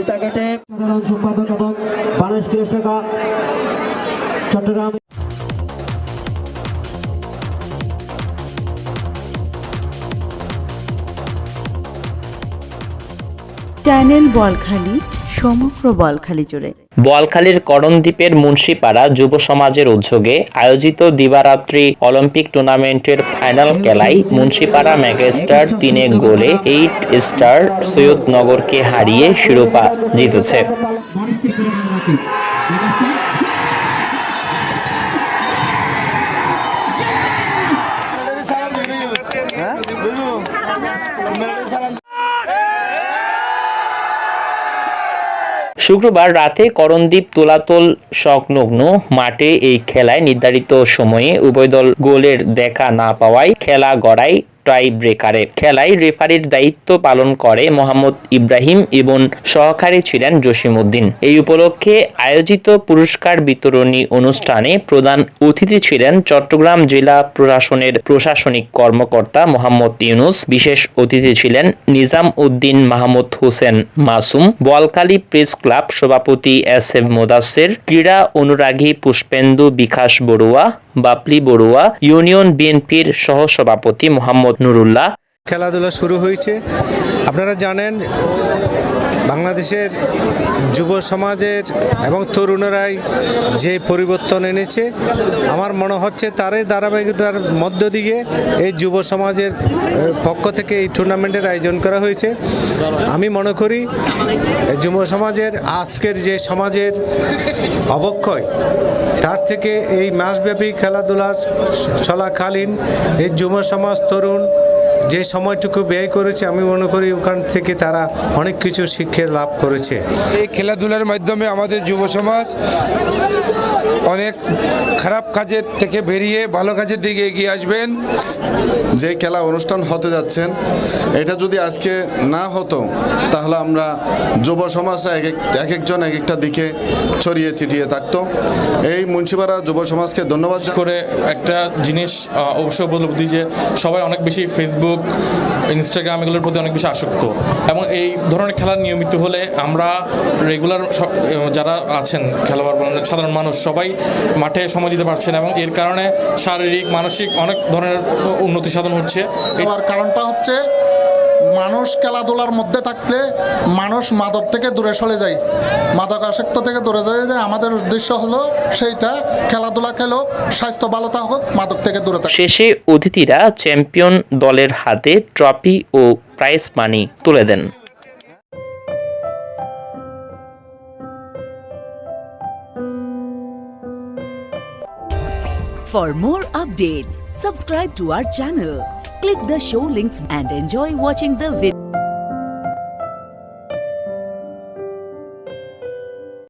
সীতাঘাটে সাধারণ সম্পাদক এবং বাংলাদেশ কৃষক চট্টগ্রাম চ্যানেল বলখালি সমগ্র বলখালি জুড়ে। বোয়ালখালীর করণদ্বীপের মুন্সিপাড়া যুব সমাজের উদ্যোগে আয়োজিত দিবারাত্রি অলিম্পিক টুর্নামেন্টের ফাইনাল খেলায় মুন্সিপাড়া মেগাস্টার তিনে গোলে এইট স্টার সৈয়দনগরকে হারিয়ে শিরোপা জিতেছে। শুক্রবার রাতে করণদ্বীপ তোলাতোল সংলগ্ন মাঠে এই খেলায় নির্ধারিত সময়ে উভয় দল গোলের দেখা না পাওয়ায় খেলা গড়ায় টাই ব্রেকারে খেলায় রেফারির দায়িত্ব পালন করে মোহাম্মদ ইব্রাহিম এবং সহকারী ছিলেন জসিমউদ্দিন। এই উপলক্ষে আয়োজিত পুরস্কার বিতরণী অনুষ্ঠানে প্রধান অতিথি ছিলেন চট্টগ্রাম জেলা প্রশাসনের প্রশাসনিক কর্মকর্তা মোহাম্মদ ইউনুস, বিশেষ অতিথি ছিলেন নিজাম উদ্দিন মাহমুদ হোসেন মাসুম বোয়ালকালী প্রেস ক্লাব সভাপতি এস এম মোদাসের, ক্রীড়া অনুরাগী পুষ্পেন্দু বিকাশ বড়ুয়া বাপলি বড়ুয়া ইউনিয়ন বিএনপির সহসভাপতি মোহাম্মদ নুরুল্লাহ। খেলাধুলা শুরু হয়েছে। আপনারা জানেন, বাংলাদেশের যুব সমাজের এবং তরুণরাই যে পরিবর্তন এনেছে, আমার মনে হচ্ছে তারই ধারাবাহিকতার মধ্য দিয়ে এই যুব সমাজের পক্ষ থেকে এই টুর্নামেন্টের আয়োজন করা হয়েছে। আমি মনে করি যুব সমাজের আজকের যে সমাজের অবক্ষয়, তার থেকে এই মাসব্যাপী খেলাধুলার চলাকালীন এই যুব সমাজ তরুণ যে সময়টুকু ব্যয় করেছে আমি মনে করি ওখান থেকে তারা অনেক কিছু শিক্ষা লাভ করেছে। এই খেলাধুলার মাধ্যমে আমাদের যুব সমাজ অনেক খারাপ কাজের থেকে বেরিয়ে ভালো কাজের দিকে এগিয়ে আসবেন। যে খেলা অনুষ্ঠান হতে যাচ্ছেন এটা যদি আজকে না হতো তাহলে আমরা যুব সমাজরা এক এক- এক একজন এক একটা দিকে ছড়িয়ে ছিটিয়ে থাকতো। এই মুন্সিপাড়া যুব সমাজকে ধন্যবাদ। করে একটা জিনিস অবশ্য অবশ্যই উপলব্ধি যে সবাই অনেক বেশি ফেসবুক ইনস্টাগ্রাম এগুলোর প্রতি অনেক বেশি আসক্ত। এবং এই ধরনের খেলা নিয়মিত হলে আমরা রেগুলার যারা আছেন, খেলোয়াড় সাধারণ মানুষ, সবাই মাঠে সময় দিতে পারছেন এবং এর কারণে শারীরিক, মানসিক অনেক ধরনের উন্নতি সাধন হচ্ছে। এবার কারণটা হচ্ছে মানুষ খেলাধুলার মধ্যে থাকলে মানুষ মাদক থেকে দূরে সরে যায়। মাদক আসক্ত থেকে দূরে চলে যায় আমাদের উদ্দেশ্য হলো সেইটা খেলাধুলা খেলো স্বাস্থ্য ভালো থাকুক মাদক থেকে দূরে থাকুক শেষে অতিথিরা চ্যাম্পিয়ন দলের হাতে ট্রফি ও প্রাইজ মানি তুলে দেন। For more updates, subscribe to our channel, click the show links and enjoy watching the video.